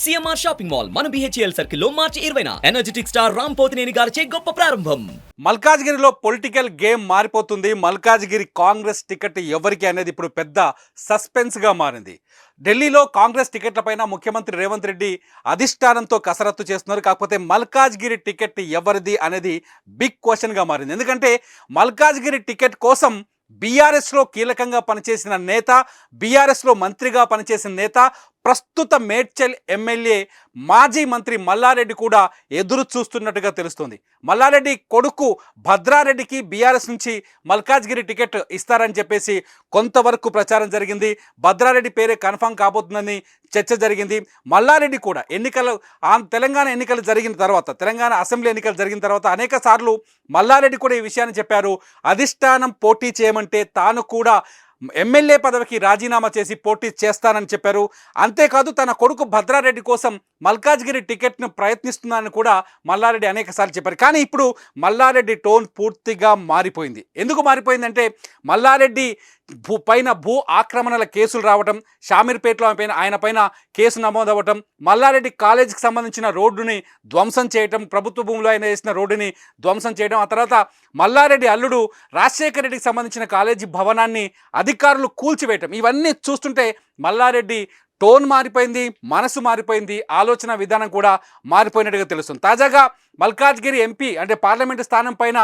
CMR shopping mall మన BHEL సర్కిల్లో మార్చి ఇరవైన. ఎనర్జెటిక్ స్టార్ రామ్ పోతినేని గారిచే గొప్ప ప్రారంభం. మల్కాజ్గిరిలో పొలిటికల్ గేమ్ మారిపోతుంది. మల్కాజ్గిరి కాంగ్రెస్ టికెట్ ఎవరికి అనేది ఇప్పుడు పెద్ద సస్పెన్స్గా మారింది. ఢిల్లీలో కాంగ్రెస్ టికెట్లపైన ముఖ్యమంత్రి రేవంత్ రెడ్డి అధిష్టానంతో కసరత్తు చేస్తున్నారు. కాకపోతే మల్కాజ్గిరి టికెట్ ఎవరిది అనేది బిగ్ క్వశ్చన్గా మారింది. ఎందుకంటే మల్కాజ్గిరి టికెట్ కోసం బీఆర్ఎస్లో కీలకంగా పనిచేసిన నేత బీఆర్ఎస్లో మంత్రిగా పనిచేసిన నేత ప్రస్తుత మేడ్చల్ ఎమ్మెల్యే మాజీ మంత్రి మల్లారెడ్డి కూడా ఎదురు చూస్తున్నట్టుగా తెలుస్తుంది. మల్లారెడ్డి కొడుకు భద్రారెడ్డికి బీఆర్ఎస్ నుంచి మల్కాజ్గిరి టికెట్ ఇస్తారని చెప్పేసి కొంతవరకు ప్రచారం జరిగింది. భద్రారెడ్డి పేరే కన్ఫామ్ కాబోతుందని చర్చ జరిగింది. మల్లారెడ్డి కూడా ఎన్నికలు తెలంగాణ ఎన్నికలు జరిగిన తర్వాత తెలంగాణ అసెంబ్లీ ఎన్నికలు జరిగిన తర్వాత అనేక సార్లు మల్లారెడ్డి కూడా ఈ విషయాన్ని చెప్పారు. అధిష్టానం పోటీ చేయమంటే తాను కూడా ఎమ్మెల్యే పదవికి రాజీనామా చేసి పోటీ చేస్తానని చెప్పారు. అంతేకాదు తన కొడుకు భద్రారెడ్డి కోసం మల్కాజ్గిరి టికెట్ను ప్రయత్నిస్తున్నానని కూడా మల్లారెడ్డి అనేకసార్లు చెప్పారు. కానీ ఇప్పుడు మల్లారెడ్డి టోన్ పూర్తిగా మారిపోయింది. ఎందుకు మారిపోయిందంటే మల్లారెడ్డి భూ పైన భూ ఆక్రమణల కేసులు రావటం షామీర్పేటలో పైన ఆయన పైన కేసు నమోదవ్వటం మల్లారెడ్డి కాలేజీకి సంబంధించిన రోడ్డుని ధ్వంసం చేయటం ప్రభుత్వ భూమిలో ఆయన వేసిన రోడ్డుని ధ్వంసం చేయడం ఆ తర్వాత మల్లారెడ్డి అల్లుడు రాజశేఖర రెడ్డికి సంబంధించిన కాలేజీ భవనాన్ని అధికారులు కూల్చివేయటం ఇవన్నీ చూస్తుంటే మల్లారెడ్డి టోన్ మారిపోయింది మనసు మారిపోయింది ఆలోచన విధానం కూడా మారిపోయినట్టుగా తెలుస్తుంది. తాజాగా మల్కాజ్గిరి ఎంపీ అంటే పార్లమెంటు స్థానం పైన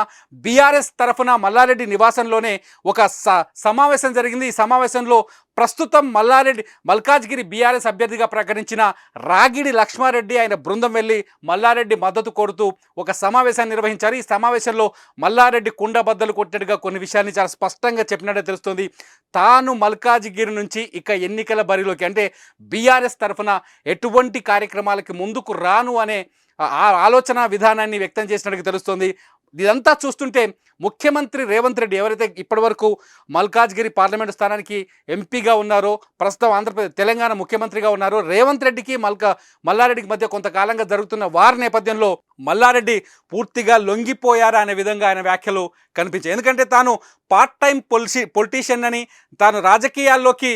బీఆర్ఎస్ తరఫున మల్లారెడ్డి నివాసంలోనే ఒక స సమావేశం జరిగింది. ఈ సమావేశంలో ప్రస్తుతం మల్లారెడ్డి మల్కాజ్గిరి బీఆర్ఎస్ అభ్యర్థిగా ప్రకటించిన రాగిడి లక్ష్మారెడ్డి ఆయన బృందం వెళ్ళి మల్లారెడ్డి మద్దతు కోరుతూ ఒక సమావేశాన్ని నిర్వహించారు. ఈ సమావేశంలో మల్లారెడ్డి కుండబద్దలు కొట్టినట్టుగా కొన్ని విషయాన్ని చాలా స్పష్టంగా చెప్పినట్టే తెలుస్తుంది. తాను మల్కాజ్గిరి నుంచి ఇక ఎన్నికల బరిలోకి అంటే బీఆర్ఎస్ తరఫున ఎటువంటి కార్యక్రమాలకి ముందుకు రాను అనే ఆ ఆలోచన విధానాన్ని వ్యక్తం చేసినట్టుగా తెలుస్తుంది. ఇదంతా చూస్తుంటే ముఖ్యమంత్రి రేవంత్ రెడ్డి ఎవరైతే ఇప్పటివరకు మల్కాజ్గిరి పార్లమెంటు స్థానానికి ఎంపీగా ఉన్నారో ప్రస్తుతం ఆంధ్రప్రదేశ్ తెలంగాణ ముఖ్యమంత్రిగా ఉన్నారో రేవంత్ రెడ్డికి మల్కా మల్లారెడ్డికి మధ్య కొంతకాలంగా జరుగుతున్న వారి నేపథ్యంలో మల్లారెడ్డి పూర్తిగా లొంగిపోయారా అనే విధంగా ఆయన వ్యాఖ్యలు కనిపించాయి. ఎందుకంటే తాను పార్ట్ టైం పొలిసి పొలిటీషియన్ అని తాను రాజకీయాల్లోకి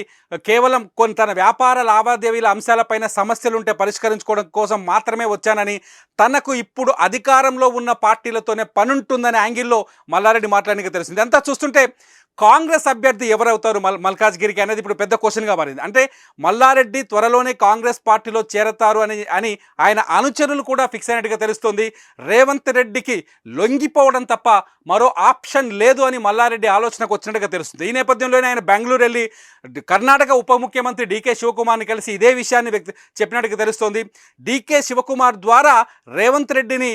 కేవలం కొన్ని తన వ్యాపార లావాదేవీల అంశాలపైన సమస్యలు ఉంటే పరిష్కరించుకోవడం కోసం మాత్రమే వచ్చానని తనకు ఇప్పుడు అధికారంలో ఉన్న పార్టీలతోనే పనుంటుందనే యాంగిల్లో మల్లారెడ్డి మాట్లాడడానికి తెలిసింది అంతా చూస్తుంటే కాంగ్రెస్ అభ్యర్థి ఎవరవుతారు మల్ మల్కాజ్గిరికి అనేది ఇప్పుడు పెద్ద క్వశ్చన్గా మారింది. అంటే మల్లారెడ్డి త్వరలోనే కాంగ్రెస్ పార్టీలో చేరతారు అని అని ఆయన అనుచరులు కూడా ఫిక్స్ అయినట్టుగా తెలుస్తుంది. రేవంత్ రెడ్డికి లొంగిపోవడం తప్ప మరో ఆప్షన్ లేదు అని మల్లారెడ్డి ఆలోచనకు వచ్చినట్టుగా తెలుస్తుంది. ఈ నేపథ్యంలోనే ఆయన బెంగళూరు వెళ్ళి కర్ణాటక ఉప ముఖ్యమంత్రి డీకే శివకుమార్ని కలిసి ఇదే విషయాన్ని వ్యక్తి చెప్పినట్టుగా తెలుస్తోంది. డీకే శివకుమార్ ద్వారా రేవంత్ రెడ్డిని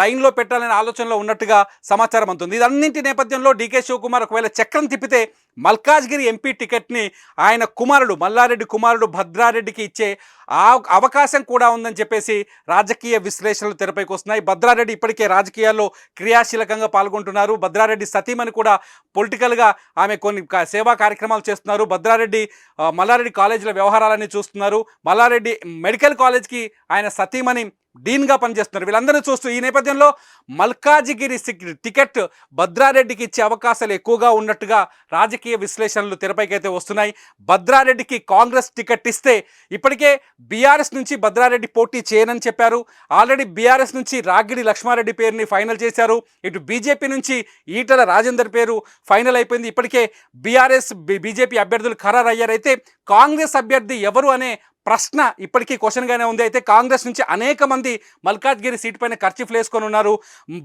లైన్లో పెట్టాలనే ఆలోచనలో ఉన్నట్టుగా సమాచారం అందుతుంది. ఇదన్నింటి నేపథ్యంలో డీకే శివకుమార్ ఒకవేళ చక్రం తిప్పితే మల్కాజ్గిరి ఎంపీ టికెట్ని ఆయన కుమారుడు మల్లారెడ్డి కుమారుడు భద్రారెడ్డికి ఇచ్చే ఆ అవకాశం కూడా ఉందని చెప్పేసి రాజకీయ విశ్లేషణలు తెరపైకి వస్తున్నాయి. భద్రారెడ్డి ఇప్పటికే రాజకీయాల్లో క్రియాశీలకంగా పాల్గొంటున్నారు. భద్రారెడ్డి సతీమణి కూడా పొలిటికల్గా ఆమె కొన్ని కా- సేవా కార్యక్రమాలు చేస్తున్నారు. భద్రారెడ్డి మల్లారెడ్డి కాలేజీల వ్యవహారాలన్నీ చూస్తున్నారు. మల్లారెడ్డి మెడికల్ కాలేజ్కి ఆయన సతీమణి డీన్గా పనిచేస్తున్నారు. వీళ్ళందరినీ చూస్తూ ఈ నేపథ్యంలో మల్కాజిగిరి టికెట్ భద్రారెడ్డికి ఇచ్చే అవకాశాలు ఎక్కువగా ఉన్నట్టుగా రాజకీయ విశ్లేషణలు తెరపైకి అయితే వస్తున్నాయి. భద్రారెడ్డికి కాంగ్రెస్ టికెట్ ఇస్తే ఇప్పటికే బీఆర్ఎస్ నుంచి భద్రారెడ్డి పోటీ చేయనని చెప్పారు. ఆల్రెడీ బీఆర్ఎస్ నుంచి రాగిడి లక్ష్మారెడ్డి పేరుని ఫైనల్ చేశారు. ఇటు బీజేపీ నుంచి ఈటల రాజేందర్ పేరు ఫైనల్ అయిపోయింది. ఇప్పటికే బీఆర్ఎస్ బీజేపీ అభ్యర్థులు ఖరారయ్యారైతే కాంగ్రెస్ అభ్యర్థి ఎవరు అనే ప్రశ్న ఇప్పటికీ క్వశ్చన్గానే ఉంది. అయితే కాంగ్రెస్ నుంచి అనేక మంది మల్కాజ్గిరి సీట్ పైన ఖర్చీఫ్లు వేసుకొని ఉన్నారు.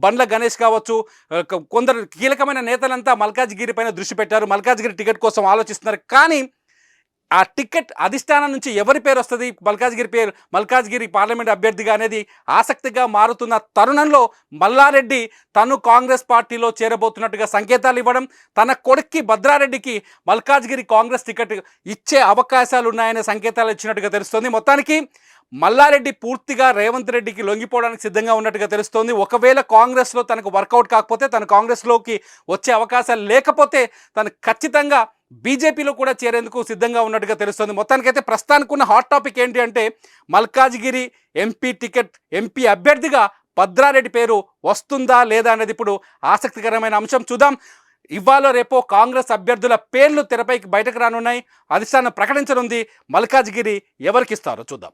బండ్ల గణేష్ కావచ్చు కొందరు కీలకమైన నేతలంతా మల్కాజ్గిరి పైన దృష్టి పెట్టారు. మల్కాజ్గిరి టికెట్ కోసం ఆలోచిస్తున్నారు. కానీ ఆ టికెట్ అధిష్టానం నుంచి ఎవరి పేరు వస్తుంది? మల్కాజ్గిరి పేరు మల్కాజ్గిరి పార్లమెంట్ అభ్యర్థిగా అనేది ఆసక్తిగా మారుతున్న తరుణంలో మల్లారెడ్డి తను కాంగ్రెస్ పార్టీలో చేరబోతున్నట్టుగా సంకేతాలు ఇవ్వడం తన కొడుక్కి భద్రారెడ్డికి మల్కాజ్గిరి కాంగ్రెస్ టికెట్ ఇచ్చే అవకాశాలు ఉన్నాయనే సంకేతాలు ఇచ్చినట్టుగా తెలుస్తుంది. మొత్తానికి మల్లారెడ్డి పూర్తిగా రేవంత్ రెడ్డికి లొంగిపోవడానికి సిద్ధంగా ఉన్నట్టుగా తెలుస్తోంది. ఒకవేళ కాంగ్రెస్లో తనకు వర్కౌట్ కాకపోతే తను కాంగ్రెస్లోకి వచ్చే అవకాశాలు లేకపోతే తను ఖచ్చితంగా బీజేపీలో కూడా చేరేందుకు సిద్ధంగా ఉన్నట్టుగా తెలుస్తుంది. మొత్తానికైతే ప్రస్తుతానికి ఉన్న హాట్ టాపిక్ ఏంటి అంటే మల్కాజ్గిరి ఎంపీ టికెట్ ఎంపీ అభ్యర్థిగా భద్రారెడ్డి పేరు వస్తుందా లేదా అనేది ఇప్పుడు ఆసక్తికరమైన అంశం. చూద్దాం. ఇవాళ రేపో కాంగ్రెస్ అభ్యర్థుల పేర్లు తెరపైకి బయటకు రానున్నాయి. అధిష్టానం ప్రకటించనుంది. మల్కాజ్గిరి ఎవరికిస్తారో చూద్దాం.